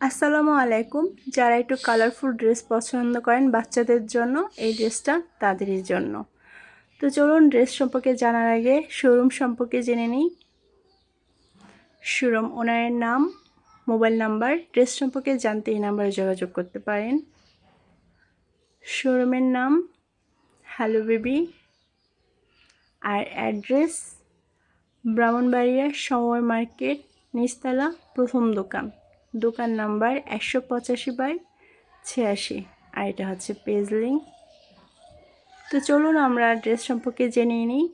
আসসালামু আলাইকুম। যারা একটু কালারফুল ড্রেস পছন্দ করেন, বাচ্চাদের জন্য এই ড্রেসটা তাদেরই জন্য। তো চলুন ড্রেস সম্পর্কে জানার আগে শোরুম সম্পর্কে জেনে নিই। শোরুম ওনারের নাম মোবাইল নাম্বার ড্রেস সম্পর্কে জানতে এই নাম্বারে যোগাযোগ করতে পারেন। শোরুমের নাম হ্যালো বেবি আর অ্যাড্রেস ব্রাহ্মণবাড়িয়া সময় মার্কেট, নিচতলা, প্রথম দোকান। দোকান নাম্বার একশো পঁচাশি বাই ছিয়াশি। আর এটা হচ্ছে পেজ লিঙ্ক তো চলুন আমরা ড্রেস সম্পর্কে জেনে নিই।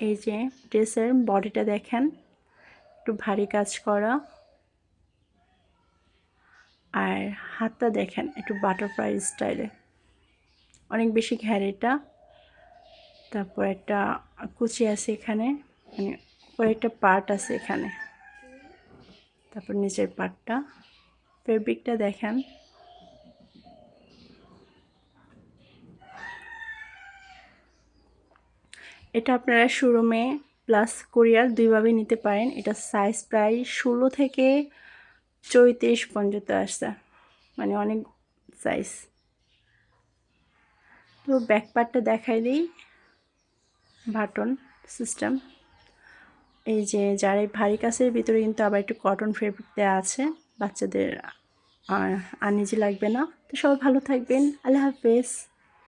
এই যে ড্রেসের বডিটা দেখেন। একটু ভারী কাজ করা। আর হাতটা দেখেন, একটু বাটারফ্লাই স্টাইলে অনেক বেশি ঘ্যারেটা তারপর একটা কুচি আছে এখানে। মানে একটা পার্ট আছে এখানে। তারপর নিচের পার্টটা ফেব্রিকটা দেখেন। এটা আপনারা শোরুমে প্লাস কোরিয়ার দুইভাবে নিতে পারেন। এটা সাইজ প্রায় ষোলো থেকে চৌত্রিশ পর্যন্ত আসছে। মানে অনেক সাইজ তো ব্যাক পার্টটা দেখাই দিই। বাটন সিস্টেম এই যে যার এই ভারী কাছের ভিতরে কিন্তু আবার একটু কটন ফেব্রিক দেওয়া আছে, বাচ্চাদের আর আনিজি লাগবে না। তো সবাই ভালো থাকবেন। আল্লাহ হাফেজ।